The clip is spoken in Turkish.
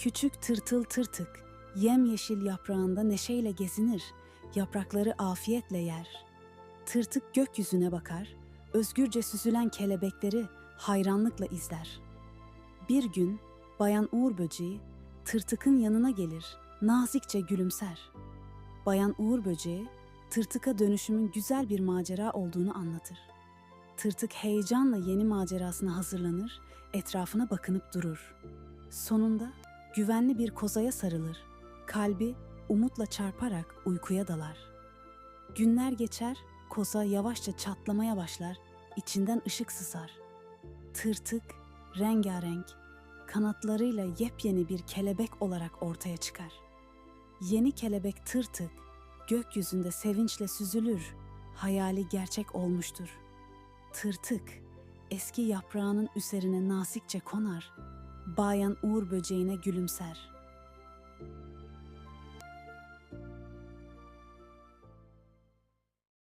Küçük tırtıl tırtık, yemyeşil yaprağında neşeyle gezinir, yaprakları afiyetle yer. Tırtık gökyüzüne bakar, özgürce süzülen kelebekleri hayranlıkla izler. Bir gün Bayan Uğur böceği tırtıkın yanına gelir, nazikçe gülümser. Bayan Uğur böceği tırtıka dönüşümün güzel bir macera olduğunu anlatır. Tırtık heyecanla yeni macerasına hazırlanır, etrafına bakınıp durur. Sonunda güvenli bir kozaya sarılır. Kalbi umutla çarparak uykuya dalar. Günler geçer, koza yavaşça çatlamaya başlar, içinden ışık sızar. Tırtık, rengarenk, kanatlarıyla yepyeni bir kelebek olarak ortaya çıkar. Yeni kelebek tırtık, gökyüzünde sevinçle süzülür, hayali gerçek olmuştur. Tırtık, eski yaprağının üzerine nazikçe konar, Bayan Uğur böceğine gülümser.